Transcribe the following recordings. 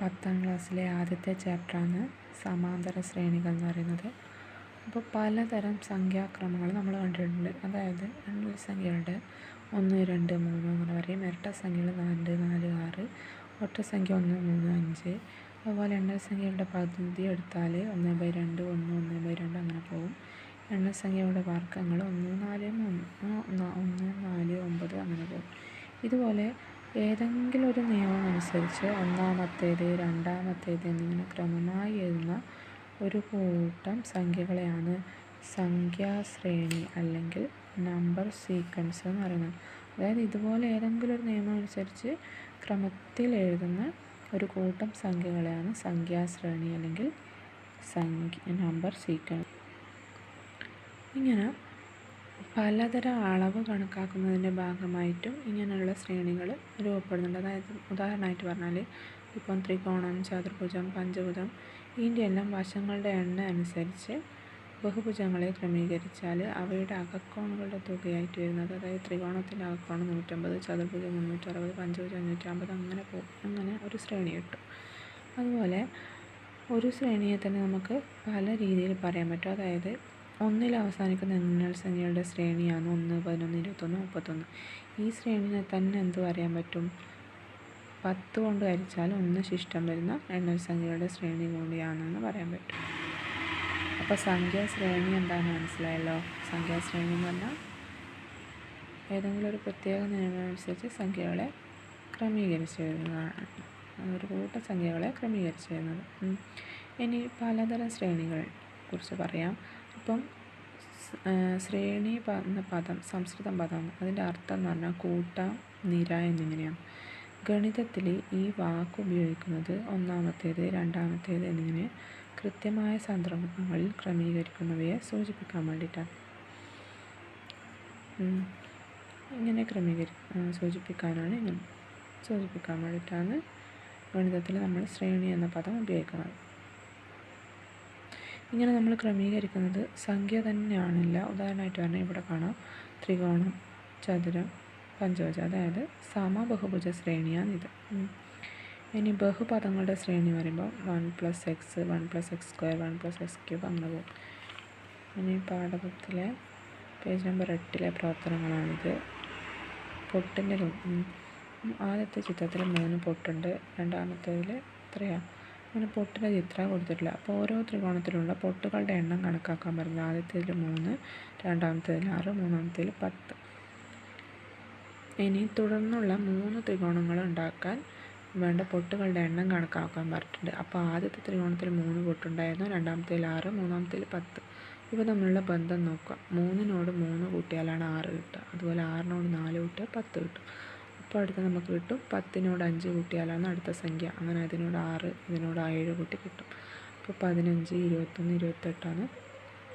പത്താം ക്ലാസ്സിലെ ആദ്യത്തെ ചാപ്റ്ററാണ് സമാന്തര ശ്രേണികൾ എന്ന് പറയുന്നത്. അപ്പോൾ പലതരം സംഖ്യാക്രമങ്ങൾ നമ്മൾ കണ്ടിട്ടുണ്ട്. അതായത് എണ്ണൽ സംഖ്യകളുടെ ഒന്ന് രണ്ട് മൂന്ന് അങ്ങനെ പറയും. ഇരട്ട സംഖ്യകൾ നാല് നാല് ആറ്. ഒറ്റ സംഖ്യ ഒന്ന് മൂന്ന് അഞ്ച്. അതുപോലെ എണ്ണൽ സംഖ്യകളുടെ പകുതി എടുത്താൽ ഒന്ന് ബൈ രണ്ട് ഒന്ന് ഒന്ന് ബൈ രണ്ട് അങ്ങനെ പോകും. എണ്ണൽ സംഖ്യകളുടെ വർഗങ്ങൾ ഒന്ന് നാല് മൂന്ന് ഒന്ന് നാല് ഒമ്പത് അങ്ങനെ പോകും. ഇതുപോലെ ഏതെങ്കിലും ഒരു നിയമം അനുസരിച്ച് ഒന്നാമത്തേത് രണ്ടാമത്തേത് എന്നിങ്ങനെ ക്രമമായി എഴുതുന്ന ഒരു കൂട്ടം സംഖ്യകളെയാണ് സംഖ്യാശ്രേണി അല്ലെങ്കിൽ നമ്പർ സീക്വൻസ് എന്ന് പറയുന്നത്. അതായത് ഇതുപോലെ ഏതെങ്കിലും ഒരു നിയമം അനുസരിച്ച് ക്രമത്തിൽ എഴുതുന്ന ഒരു കൂട്ടം സംഖ്യകളെയാണ് സംഖ്യാശ്രേണി അല്ലെങ്കിൽ സംഖ്യ നമ്പർ സീക്വൻസ്. ഇങ്ങനെ പലതരം അളവ് കണക്കാക്കുന്നതിന്റെ ഭാഗമായിട്ടും ഇങ്ങനെയുള്ള ശ്രേണികൾ രൂപപ്പെടുന്നുണ്ട്. അതായത് ഉദാഹരണമായിട്ട് പറഞ്ഞാൽ ഇപ്പം ത്രികോണം ചതുർഭുജം പഞ്ചഭുജം ഇതിന്റെ എല്ലാം വശങ്ങളുടെ എണ്ണം അനുസരിച്ച് ബഹുഭുജങ്ങളെ ക്രമീകരിച്ചാൽ അവയുടെ അകക്കോണുകളുടെ തുകയായിട്ട് വരുന്നത് അതായത് ത്രികോണത്തിന്റെ അകക്കോണം നൂറ്റമ്പത് ചതുർഭുജം മുന്നൂറ്ററുപത് പഞ്ചഭുജം അഞ്ഞൂറ്റമ്പത് അങ്ങനെ പോകും അങ്ങനെ ഒരു ശ്രേണി കിട്ടും. അതുപോലെ ഒരു ശ്രേണിയെ തന്നെ നമുക്ക് പല രീതിയിൽ പറയാൻ പറ്റും. അതായത് ഒന്നിൽ അവസാനിക്കുന്ന എണ്ണൽ സംഖ്യകളുടെ ശ്രേണിയാണ് ഒന്ന് പതിനൊന്ന് ഇരുപത്തൊന്ന് മുപ്പത്തൊന്ന്. ഈ ശ്രേണിനെ തന്നെ എന്ത് പറയാൻ പറ്റും? പത്ത് കൊണ്ട് ഹരിച്ചാൽ ഒന്ന് ശിഷ്ടം വരുന്ന എണ്ണൽ സംഖ്യകളുടെ ശ്രേണി കൂടിയാണെന്ന് പറയാൻ പറ്റും. അപ്പോൾ സംഖ്യാശ്രേണി എന്താണെന്ന് മനസ്സിലായല്ലോ? സംഖ്യാശ്രേണി എന്ന് പറഞ്ഞാൽ ഏതെങ്കിലും ഒരു പ്രത്യേക നിയമം അനുസരിച്ച് സംഖ്യകളെ ക്രമീകരിച്ച് വരുന്നതാണ്. ഒരു കൂട്ടം സംഖ്യകളെ ക്രമീകരിച്ച് വരുന്നത്. ഇനി പലതരം ശ്രേണികളെ കുറിച്ച് പറയാം. ഇപ്പം ശ്രേണി എന്ന പദം സംസ്കൃതം പദമാണ് അതിന്റെ അർത്ഥം എന്ന് പറഞ്ഞാൽ കൂട്ടം നിര എന്നിങ്ങനെയാണ്. ഗണിതത്തിൽ ഈ വാക്ക് ഉപയോഗിക്കുന്നത് ഒന്നാമത്തേത് രണ്ടാമത്തേത് എന്നിങ്ങനെ കൃത്യമായ സന്ദർഭങ്ങളിൽ ക്രമീകരിക്കുന്നവയെ സൂചിപ്പിക്കാൻ വേണ്ടിയിട്ടാണ്. ഇങ്ങനെ ക്രമീകരി സൂചിപ്പിക്കാനാണ് ഇങ്ങനെ സൂചിപ്പിക്കാൻ വേണ്ടിയിട്ടാണ് ഗണിതത്തിൽ നമ്മൾ ശ്രേണി എന്ന പദം ഉപയോഗിക്കുന്നത്. ഇങ്ങനെ നമ്മൾ ക്രമീകരിക്കുന്നത് സംഖ്യ തന്നെയാണില്ല. ഉദാഹരണമായിട്ട് പറഞ്ഞാൽ ഇവിടെ കാണാം. ത്രികോണം ചതുരം പഞ്ചഭുജം അതായത് സമബഹുഭുജ ശ്രേണിയാണിത് ഇനി ബഹുപദങ്ങളുടെ ശ്രേണി പറയുമ്പോൾ one plus x one plus x square one plus x cube അങ്ങനെ പോകും. ഇനി പാഠപുസ്തകത്തിലെ പേജ് നമ്പർ എട്ടിലെ പ്രവർത്തനങ്ങളാണിത്. പൊട്ടിന്റെ ആദ്യത്തെ ചിത്രത്തിൽ മൂന്ന് പൊട്ടുണ്ട്. രണ്ടാമത്തേതിൽ എത്രയാണ് അങ്ങനെ പൊട്ടിന്റെ ചിത്രം കൊടുത്തിട്ടില്ല. അപ്പോൾ ഓരോ ത്രികോണത്തിലുള്ള പൊട്ടുകളുടെ എണ്ണം കണക്കാക്കാൻ പറഞ്ഞു. ആദ്യത്തേതിൽ മൂന്ന് രണ്ടാമത്തേതിൽ ആറ് മൂന്നാമത്തേതിൽ പത്ത്. ഇനി തുടർന്നുള്ള മൂന്ന് ത്രികോണങ്ങൾ ഉണ്ടാക്കാൻ വേണ്ട പൊട്ടുകളുടെ എണ്ണം കണക്കാക്കാൻ പറഞ്ഞിട്ടുണ്ട്. അപ്പോൾ ആദ്യത്തെ ത്രികോണത്തിൽ മൂന്ന് പൊട്ടുണ്ടായിരുന്നു രണ്ടാമത്തേതിൽ ആറ് മൂന്നാമത്തേതിൽ പത്ത്. ഇവ തമ്മിലുള്ള ബന്ധം നോക്കുക. മൂന്നിനോട് മൂന്ന് കൂട്ടിയാലാണ് ആറ് കിട്ടുക. അതുപോലെ ആറിനോട് നാല് കൂട്ടിയാൽ പത്ത് കിട്ടും അപ്പോൾ അടുത്ത് നമുക്ക് കിട്ടും. പത്തിനോട് അഞ്ച് കൂട്ടിയാലാണ് അടുത്ത സംഖ്യ. അങ്ങനെ അതിനോട് ആറ് ഇതിനോട് ഏഴ് കൂട്ടി കിട്ടും. അപ്പോൾ പതിനഞ്ച് ഇരുപത്തൊന്ന് ഇരുപത്തെട്ടാണ്.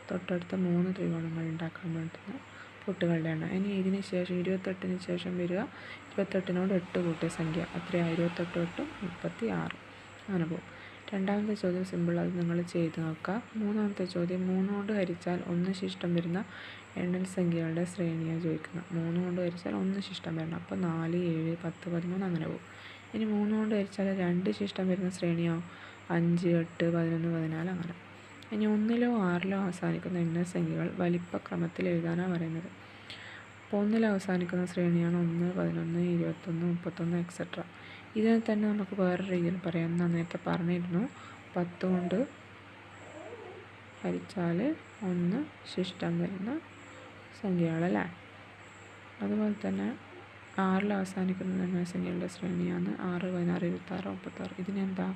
തൊട്ടടുത്ത മൂന്ന് ത്രികോണങ്ങൾ ഉണ്ടാക്കാൻ വേണ്ടുന്ന കൂട്ടുകളുടെ എണ്ണം. ഇനി ഇതിന് ശേഷം ഇരുപത്തെട്ടിന് ശേഷം വരിക. ഇരുപത്തെട്ടിനോട് എട്ട് കൂട്ടിയ സംഖ്യ. അത്രയാണ് ഇരുപത്തെട്ട് എട്ടും മുപ്പത്തി ആറ് അങ്ങനെ പോകും. രണ്ടാമത്തെ ചോദ്യം സിമ്പിൾ അത് നിങ്ങൾ ചെയ്ത് നോക്കുക. മൂന്നാമത്തെ ചോദ്യം മൂന്ന് കൊണ്ട് ഹരിച്ചാൽ ഒന്ന് ശിഷ്ടം വരുന്ന എണ്ണൽ സംഖ്യകളുടെ ശ്രേണിയാണ് ചോദിക്കുന്നത്. മൂന്ന് കൊണ്ട് ഹരിച്ചാൽ ഒന്ന് ശിഷ്ടം വരണം. അപ്പോൾ നാല് ഏഴ് പത്ത് പതിമൂന്ന് അങ്ങനെ പോകും. ഇനി മൂന്ന് കൊണ്ട് ഹരിച്ചാൽ രണ്ട് ശിഷ്ടം വരുന്ന ശ്രേണിയാവും അഞ്ച് എട്ട് പതിനൊന്ന് പതിനാല് അങ്ങനെ. ഇനി ഒന്നിലോ ആറിലോ അവസാനിക്കുന്ന എണ്ണൽ സംഖ്യകൾ വലിപ്പക്രമത്തിൽ എഴുതാനാണ് പറയുന്നത്. അപ്പോൾ ഒന്നിൽ അവസാനിക്കുന്ന ശ്രേണിയാണ് ഒന്ന് പതിനൊന്ന് ഇരുപത്തൊന്ന് മുപ്പത്തൊന്ന് എക്സെട്ര ഇതിനെ തന്നെ നമുക്ക് വേറെ രീതിയിൽ പറയാം. ഞാൻ നേരത്തെ പറഞ്ഞിരുന്നു. പത്ത് കൊണ്ട് ഹരിച്ചാൽ ഒന്ന് ശിഷ്ടം വരുന്ന സംഖ്യകളല്ലേ? അതുപോലെ തന്നെ ആറിൽ അവസാനിക്കുന്ന എണ്ണസംഖ്യകളുടെ ശ്രേണിയാണ് ആറ് പതിനാറ് ഇരുപത്താറ് മുപ്പത്താറ്. ഇതിനെന്താ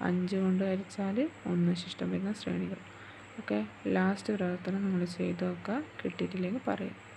അഞ്ച് കൊണ്ട് ഹരിച്ചാൽ ഒന്ന് ശിഷ്ടം വരുന്ന ശ്രേണികൾ. ഓക്കെ? ലാസ്റ്റ് പ്രവർത്തനം നമ്മൾ ചെയ്തു നോക്കുക കിട്ടിയിട്ടില്ലെങ്കിൽ പറയാം.